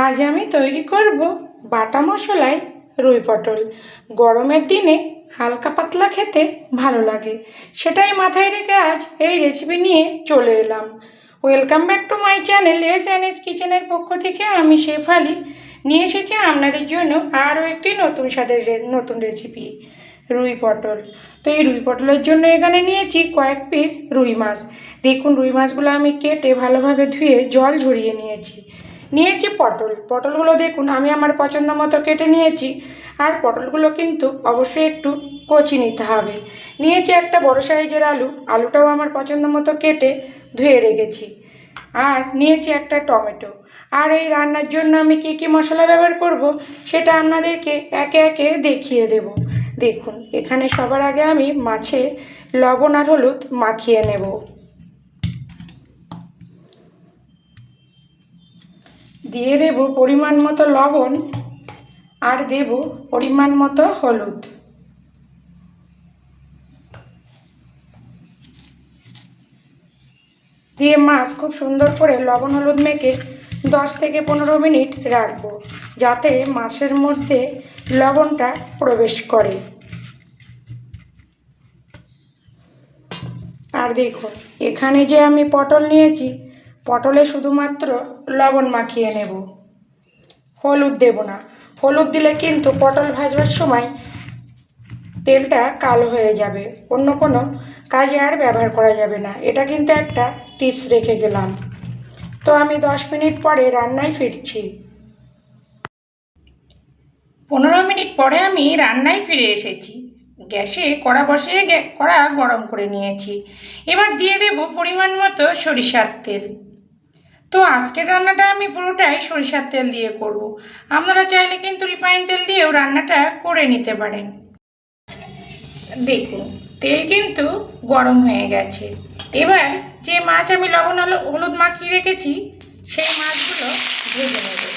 আজ আমি তৈরি করব বাটা মশলায় রুই পটল। গরমের দিনে হালকা পাতলা খেতে ভালো লাগে। সেটাই মাথায় রেখে আজ এই রেসিপি নিয়ে চলে এলাম। Welcome back to my channel S N S কিচেনের পক্ষ থেকে আমি শেফ শেফালি নিয়ে এসেছি আপনাদের জন্য আরও একটি নতুন স্বাদের নতুন রেসিপি রুই পটল। তো এই রুই পটলের জন্য এখানে নিয়েছি কয়েক পিস রুই মাছ। দেখুন রুই মাছগুলো আমি কেটে ভালোভাবে ধুয়ে জল ঝরিয়ে নিয়েছি। নিয়েছি পটল। পটলগুলো দেখুন, আমি আমার পছন্দ মতো কেটে নিয়েছি। আর পটলগুলো কিন্তু অবশ্যই একটু কচি নিতে হবে। নিয়েছি একটা বড় সাইজের আলু। আলুটাও আমার পছন্দ মতো কেটে ধুয়ে রেখেছি। আর নিয়েছি একটা টমেটো। আর এই রান্নার জন্য আমি কী কী মশলা ব্যবহার করব, সেটা আপনাদেরকে একে একে দেখিয়ে দেব। দেখুন, এখানে সবার আগে আমি মাছে লবণ আর হলুদ মাখিয়ে নেব। দিয়ে দেব পরিমাণ মতো লবণ আর দেব পরিমাণ মতো হলুদ। দিয়ে মাছ খুব সুন্দর করে লবণ হলুদ মেখে দশ থেকে পনেরো মিনিট রাখব, যাতে মাছের মধ্যে লবণটা প্রবেশ করে। আর দেখুন, এখানে যে আমি পটল নিয়েছি পটলে শুধুমাত্র লবণ মাখিয়ে নেব। হলুদ দেব না। হলুদ দিলে কিন্তু পটল ভাজবার সময় তেলটা কালো হয়ে যাবে। অন্য কোনো কাজে আর ব্যবহার করা যাবে না। এটা কিন্তু একটা টিপস রেখে গেলাম। তো আমি দশ মিনিট পরে রান্নায় ফিরছি। পনেরো মিনিট পরে আমি রান্নায় ফিরে এসেছি। গ্যাসে কড়া বসিয়ে কড়া গরম করে নিয়েছি। এবার দিয়ে দেব পরিমাণ মতো সরিষার তেল। তো আজকের রান্নাটা আমি পুরোটাই সরিষার তেল দিয়ে করব। আপনারা চাইলে কিন্তু রিফাইন তেল দিয়েও রান্নাটা করে নিতে পারেন। দেখুন, তেল কিন্তু গরম হয়ে গেছে। এবার যে মাছ আমি লবণ হলো- হলুদ মাখিয়ে রেখেছি, সেই মাছগুলো ভেজে নেব।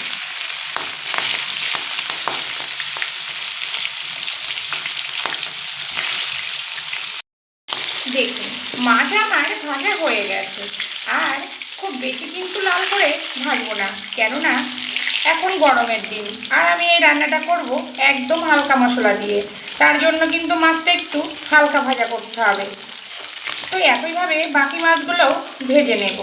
দেখুন, মাছ আমার ভাজা হয়ে গেছে। আর খুব বেশি কিন্তু লাল করে ভাজবো না। কেননা এখন গরমের দিন। আর আমি এই রান্নাটা করব একদম হালকা মশলা দিয়ে। তার জন্য কিন্তু মাছটা একটু হালকা ভাজা করতে হবে। তো একইভাবে বাকি মাছগুলোও ভেজে নেব।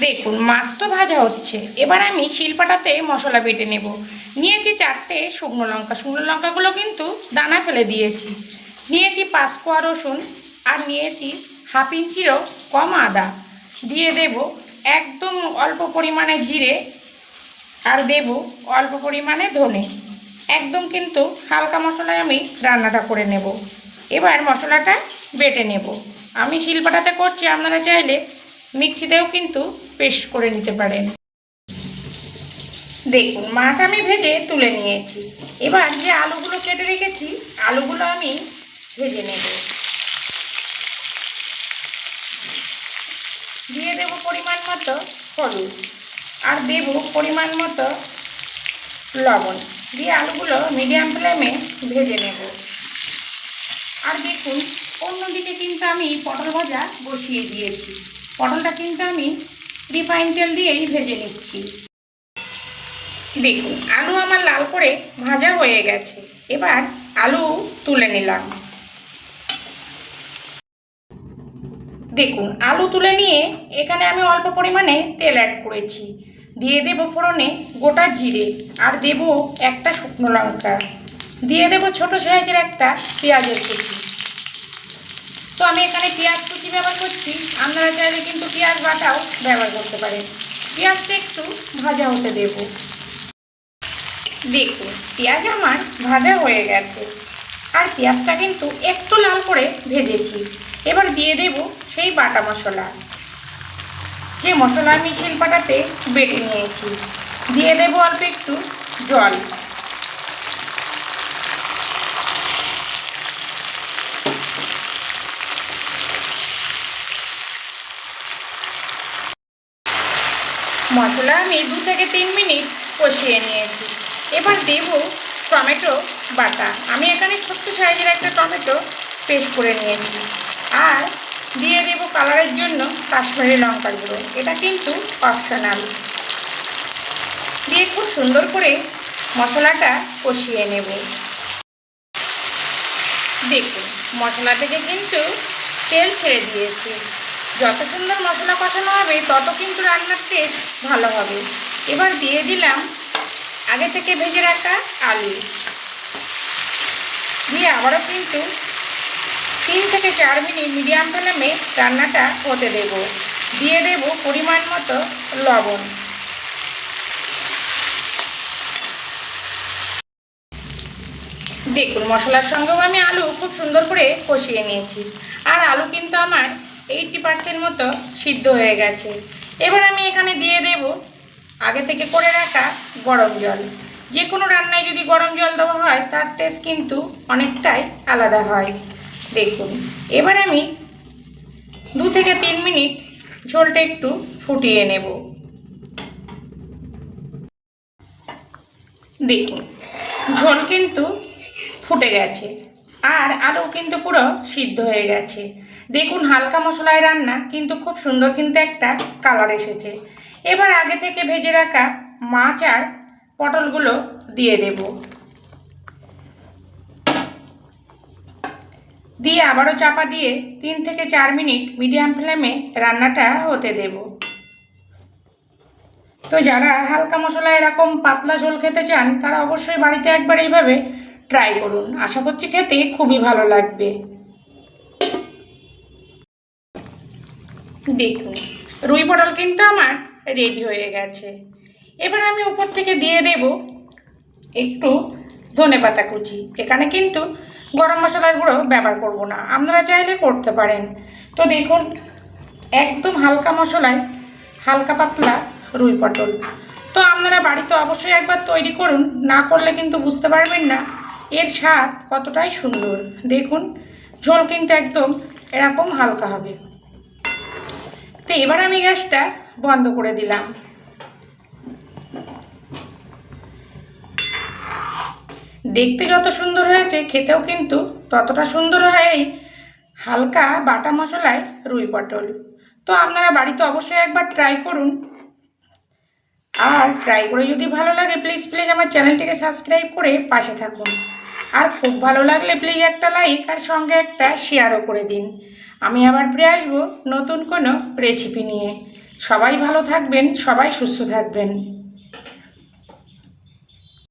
দেখুন, মাছ তো ভাজা হচ্ছে। এবার আমি শিলপাটাতে মশলা বেটে নেব। নিয়েছি চারটে শুকনো লঙ্কা। শুকনো লঙ্কাগুলো কিন্তু দানা ফেলে দিয়েছি। নিয়েছি পাঁচ কোয়া রসুন আর নিয়েছি হাফ ইঞ্চিরও কম আদা। দিয়ে দেব একদম অল্প পরিমাণে জিরে আর দেব অল্প পরিমাণে ধনে। একদম কিন্তু হালকা মশলায় আমি রান্নাটা করে নেব। এবার মশলাটা বেটে নেব। আমি শিলপাটাতে করছি, আপনারা চাইলে মিক্সিতেও কিন্তু পেস্ট করে নিতে পারেন। দেখুন, মাছ আমি ভেজে তুলে নিয়েছি। এবার যে আলুগুলো কেটে রেখেছি, আলুগুলো আমি ভেজে নেব। দিয়ে দেব পরিমাণ মতো হলুদ আর দেব পরিমাণ মতো লবণ। দিয়ে আলুগুলো মিডিয়াম ফ্লেমে ভেজে নেব। আর দেখুন, অন্যদিকে কিন্তু আমি পটল ভাজা বসিয়ে দিয়েছি। পটলটা কিন্তু আমি রিফাইন তেল দিয়েই ভেজে নিচ্ছি। দেখুন, আলু আমার লাল করে ভাজা হয়ে গেছে। এবার আলু তুলে নিলাম। দেখুন, আলু তুলে নিয়ে এখানে আমি অল্প পরিমাণে তেল অ্যাড করেছি। দিয়ে দেব ফোড়নে গোটা জিরে আর দেব একটা শুকনো লঙ্কা। দিয়ে দেব ছোট সাইজের একটা পেঁয়াজের কুচি। তো আমি এখানে পেঁয়াজ কুচি ব্যবহার করছি। আপনারা চাইলে কিন্তু পেঁয়াজ বাটাও ব্যবহার করতে পারেন। পেঁয়াজটা একটু ভাজা হতে দেব। দেখুন, পেঁয়াজ আমার ভাজা হয়ে গেছে। আর পেঁয়াজটা কিন্তু একটু লাল করে ভেজেছি। এবার দিয়ে দেব সেই বাটা মশলা। যে মশলা আমি শিলপাটাতে বেটে নিয়েছি, দিয়ে দেব অল্প একটু জল। মশলা আমি দু থেকে তিন মিনিট কষিয়ে নিয়েছি। এবার দেব টমেটো বাটা। আমি এখানে ছোট্ট সাইজের একটা টমেটো পেস্ট করে নিয়েছি। আর দিয়ে দেবো কালারের জন্য কাশ্মীরি লঙ্কা গুঁড়ো এটা কিন্তু অপশনাল দিয়ে খুব সুন্দর করে মশলাটা কষিয়ে নেব। দেখুন, মশলা থেকে কিন্তু তেল ছেড়ে দিয়েছে। যত সুন্দর মশলা কষানো হবে, তত কিন্তু রান্নার টেস্ট ভালো হবে। এবার দিয়ে দিলাম আগে থেকে ভেজে রাখা আলু। দিয়ে আবারও কিন্তু তিন থেকে চার মিনিট মিডিয়াম ফ্লেমে রান্নাটা হতে দেব। দিয়ে দেব পরিমাণ মতো লবণ। দেখুন, মশলার সঙ্গেও আমি আলু খুব সুন্দর করে কষিয়ে নিয়েছি। আর আলু কিন্তু আমার এইটটি পার্সেন্ট মতো সিদ্ধ হয়ে গেছে। এবার আমি এখানে দিয়ে দেব আগে থেকে করে রাখা গরম জল। যে কোনো রান্নায় যদি গরম জল দেওয়া হয়, তার টেস্ট কিন্তু অনেকটাই আলাদা হয়। দেখুন। এবার আমি দু থেকে তিন মিনিট ঝোলটা একটু ফুটিয়ে নেব। দেখুন, ঝোল কিন্তু ফুটে গেছে আর আলু কিন্তু পুরো সিদ্ধ হয়ে গেছে। দেখুন, হালকা মশলায় রান্না কিন্তু খুব সুন্দর কিন্তু একটা কালার এসেছে। এবার আগে থেকে ভেজে রাখা মাছ আর পটলগুলো দিয়ে দেব। দিয়ে আবারও চাপা দিয়ে তিন থেকে চার মিনিট মিডিয়াম ফ্লেমে রান্নাটা হতে দেব। তো যারা হালকা মশলা এরকম পাতলা ঝোল খেতে চান, তারা অবশ্যই বাড়িতে একবার এইভাবে ট্রাই করুন। আশা করছি খেতে খুবই ভালো লাগবে। দেখুন, রুই পটল কিন্তু আমার রেডি হয়ে গেছে। এবার আমি উপর থেকে দিয়ে দেব একটু ধনে পাতা কুচি। এখানে কিন্তু গরম মশলার গুঁড়ো ব্যবহার করব না। আপনারা চাইলে করতে পারেন। তো দেখুন, একদম হালকা মশলায় হালকা পাতলা রুই পটল। তো আপনারা বাড়িতে অবশ্যই একবার তৈরি করুন। না করলে কিন্তু বুঝতে পারবেন না এর স্বাদ কতটাই সুন্দর। দেখুন, ঝোল কিন্তু একদম এরকম হালকা হবে। তো এবার আমি গ্যাসটা বন্ধ করে দিলাম। দেখতে যত সুন্দর হয়েছে, খেতেও কিন্তু ততটা সুন্দর হয় এই হালকা বাটা মশলায় রুই পটল। তো আপনারা বাড়িতে অবশ্যই একবার ট্রাই করুন। আর ট্রাই করে যদি ভালো লাগে প্লিজ প্লিজ আমার চ্যানেলটিকে সাবস্ক্রাইব করে পাশে থাকুন। আর খুব ভালো লাগলে প্লিজ একটা লাইক আর সঙ্গে একটা শেয়ারও করে দিন। আমি আবার ফিরে আসব নতুন কোনো রেসিপি নিয়ে। সবাই ভালো থাকবেন, সবাই সুস্থ থাকবেন।